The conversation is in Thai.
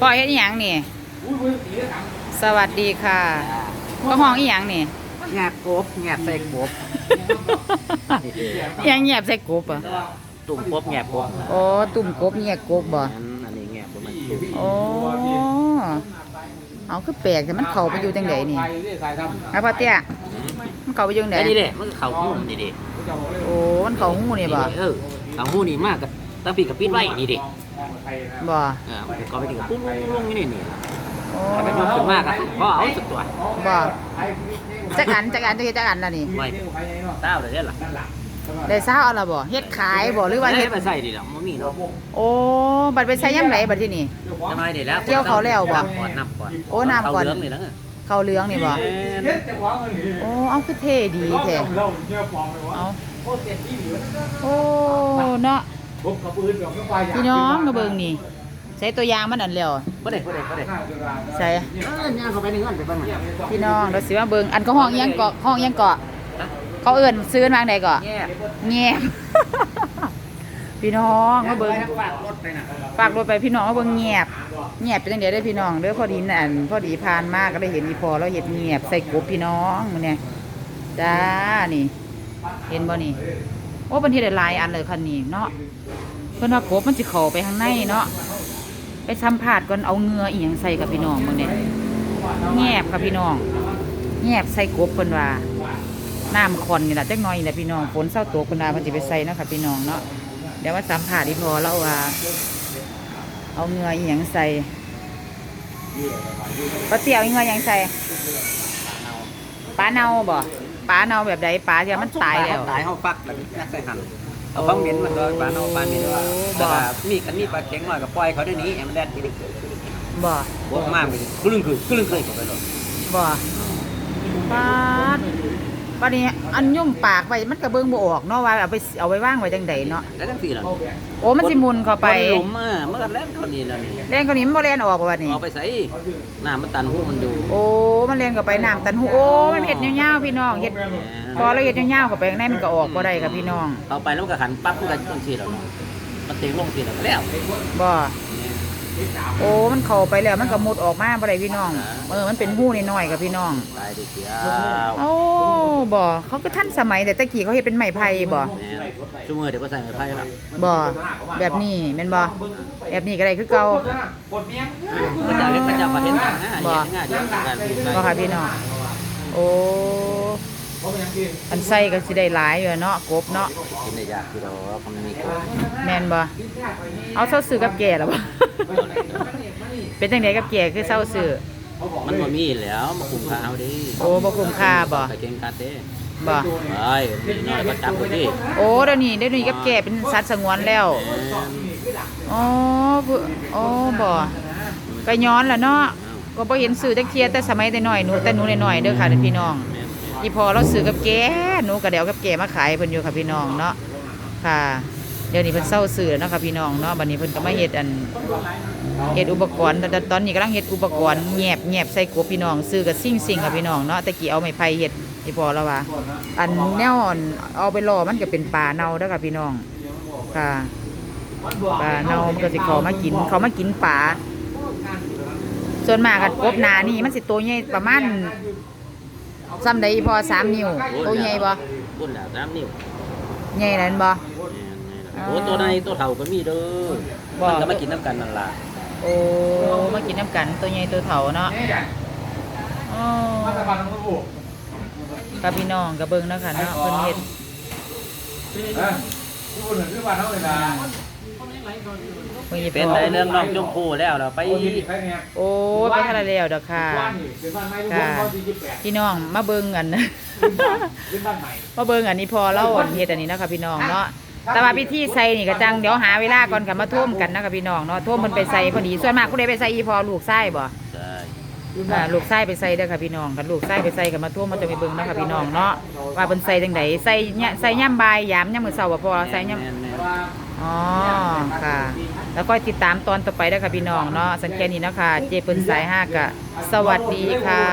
พ่อเฮ็ดอีหยังนี่ สวัสดีค่ะพ่อห้องอีหยังนี่แงบกบแงบใส่กบอีหยังเงียบใส่กบอะตุ่มกบแงบกบโอ้ตุ่มกบเงียบกบบ่อันอันนี้แงบกบมันตุ่มโอ้เอาคือแปลกแต่มันเข้าไปอยู่จังไดนี่ฮะพ่อเตี้ยมันเข้าไปอยู่จังไดไอ้นี่เด้มันเข่าหูนี่เด้โอ้มันเข้าหูนี่บ่เออเข่าหูนี่มากกับ ตั้งปีกับปิดไว้นี่เด้บ่เออมันก็ไปถึงปุ้งลงนี่นี่โอ้ถ้าไปยกขึ้นมากอะก็เอาสักตัวบ่จักอันจักอันจักเฮ็ดจักอันล่ะนี่ ไว้เต้าเลยได้หรอได้ซาวเอาล่ะบ่เฮ็ดขายบ่หรือว่าไม่เฮ็ดได้ไปใส่ดิหรอกมันมีเนาะโอ้บัดไปใช้ยามไหนบัดที่นี่ จะน้อยเด็ดแล้วเกี่ยวเขาแล้วบ่น้ำก่อนน้ำก่อนโอ้น้ำก่อน เาเรื่องนี่นะเข้าเหลืองนี่บ่โอ้เอาคือเท่ดีแท้เอาโอ้ เนาะ พี่น้องมาเบิ่งนี่ใส่ตัวอย่างมันอันแล้วบ่ได้บ่ได้บ่ได้ใส่เออย่างเข้าไปในเงื่อนไปบ้างพี่น้องเราสิมาเบิ่งอันก็ห้องอิหยังเกาะห้องอิหยังเกาะเขาเอิ้นซื้อมาทางใดเกาะแง่แง่พี่น้องมาเบิ่งฝากรถไปน่ะฝากรถไปพี่น้องมาเบิ่งเงียบเงียบเป็นจังได๋เด้อพี่น้องเด้อพอดีนั่นพอดีผ่านมาก็ได้เห็นอีพอเราเฮ็ดเงียบใส่กบพี่น้องมื้อเนี่ยจ้านี่ เห็นบ่นี่ โอ้เพิ่นเฮ็ดได้หลายอันเลยคันนี้เนาะเพิ่อนว่ากบมันสิเข้าไปข้างในเนาะไปสัมภาษณ์ก่อนเอาเงืออีหยังใส่กับพี่น้องมื้อนี้แงบค่ะพี่น้องแงบใส่กบเพิ่นว่าน้ำคอนนี่ล่ะจักน่อยนี่แหละพี่น้องฝนเศร้าตกเพิ่นว่าเพิ่นสิไปใส่นะค่ะพี่น้องเนาะเดี๋ยวว่าสัมภาษณ์อีพอแล้วว่า เอาเงืออีหยังใส่ปลาเตี๋ยวอีเงืออียังใส่ปลาเน่าบ่ ปลาเน่าแบบใดปลาที่ว่ามันตายแล้วตายเฮาฟักแบบนักใส่หั่นเอาฟังเหม็นมันก็ปลาเน่าปลาเหม็นว่าโอ้แต่ว่ามีกันมีปลาเข็งหน่อยก็ปล่อยเขาได้นี้ให้มันแล่นไปดิบ่บ่มากไปดิกลึ้งคือกลึ้งเคยเข้าไปเลยบ่ปลาดปลานี้อันยุ่มปากไปมันก็เบิ่งบ่ออกเนาะว่าเอาไปเอาไว้ว่างไว้จังใดเนาะแล้วจังซี่ล่ะโอ้มันสิมุนเข้าไปคนหลุมอะมันก็แล่นเข้านี่แล้วนี่แล่นก็นี้มันบ่แล่นออกว่านี่เอาไปใส่น้ำมันตันหูมันดู โอ้ มันแล่นเข้าไปน้ำตันหูโอ้มันเฮ็ดยาวๆพี่น้องเฮ็ดพอเราเฮ็ดยาวๆเข้าไปข้างในมันก็ออกบ่ได้ค่ะพี่น้องเอาไปแล้วมันก็หันปั๊บมันก็จังซี่แล้วเนาะมันเต็งลงซี่แล้วก็แล้วบ่ โอ้มันเข้าไปแล้วมันก็มุดออกมาบ่ได้พี่น้อง เออมันเป็นหูน้อยๆกับพี่น้องตายดิเสียวโอ้บ่เขาก็ทันสมัยแต่ตะกี้เขาเฮ็ดเป็นไม้ไผ่บ่แม่ชั่วโมงเดี๋ยวก็ใส่ไม้ไผ่แล้วบ่แบบนี้แม่นบ่แบบนี้ก็ได้คือเก่าพระเจ้าเห็นพระเจ้าก็เห็นง่ายบ่ง่ายเดียวกันบ่ค่ะพี่น้องโอ้ อันใส่ก็สิได้หลายอยู่เนาะกบเนาะกินได้ยากคือเรามันมีคนแม่นบ่เอาเซาซื้อกับแก่แล้วบ่เป็นจังไดกับแก่คือเซาซื้อมันบ่มีแล้วมาคุมข้าวดิโอ้บ่คุ้มค่าบ่ไปเก่งคาเต้บ่ไปน้อยก็จับกูดิโอ้เดี๋ยวนี้เดี๋ยวนี้กับแก่เป็นสัตว์สงวนแล้วอ๋อผู้อ๋อบ่ก็ย้อนล่ะเนาะก็บ่เห็นซื้อจักเที่ยแต่สมัยแต่น้อยหนูแต่หนูน้อยๆเด้อค่ะพี่น้อง อีพอเราซื้อกับแกหนูก็เดียวกับแกมาขายเพิ่นอยู่ค่ะพี่น้องเนาะค่ะ เดี๋ยวนี้เพิ่นเศร้าซื้อแล้วเนาะค่ะพี่น้องเนาะบัดนี้เพิ่นก็มาเฮ็ดอันเฮ็ดอุปกรณ์ตอนตอนนี้กำลังเฮ็ดอุปกรณ์แงบแงบใส่กบพี่น้อง ซื้อกับซิ่งซิ่งค่ะพี่น้องเนาะตะกี้เอาไม้ไผ่เฮ็ดอีพอแล้วว่าอันแนวอันเอาไปล่อมันก็เป็นปลาเน่าเด้อค่ะพี่น้องค่ะปลาเน่ามันก็สิเขามากินเขามากินปลาส่วนมากกันกบนานี่มันสิตัวใหญ่ประมาณ ซ้ำใดพอสามนิ้วตัวใหญ่บ่บุญแล้วน้ำนิ้วใหญ่นั่นบ่ โอ้ตัวในตัวเท่าก็มีเด้อบ่ มันก็มากินน้ำกันนั่นล่ะโอ้มากินน้ำกันตัวใหญ่ตัวเถาเนาะอ๋อกับพี่น้องกับเบิ้งเนาะค่ะเนาะเพิ่นเฮ็ดเพิ่นเป็นได้เรื่องน้องชมพู่แล้วเราไป โอ้ยไปทะเลแล้วดอกค่ะค่ะพี่น้องมาเบิ่งอันมาเบิ่งอันนี้พอเล่าอันเฮ็ดอันนี้เนาะค่ะพี่น้องเนาะแต่ว่าพิธีใส่นี่ก็จังเดี๋ยวหาเวลาก่อนค่ะมาท่วมกันเนาะค่ะพี่น้องเนาะท่วมมันไปใส่พอดีส่วนมากผู้ใดไปใส่อีพอลูกไส้บ่ใช่ อ่าลูกไส้ไปใส่เด้อค่ะพี่น้องกันลูกไส้ไปใส่กันมาทั่วมาจะไปเบิ่งเนาะค่ะพี่น้องเนาะว่าเป็นใส่จังไดใส่เนี่ยใส่ย่ำบ่ายยามย่ำมือเช้าบ่พอใส่ย่ำแม่นๆอ๋อค่ะ แล้วก็ติดตามตอนต่อไปเด้อค่ะพี่น้องเนาะสังเกตนี้เนาะค่ะเจเปิ้นสายห้ากะ สวัสดีค่ะ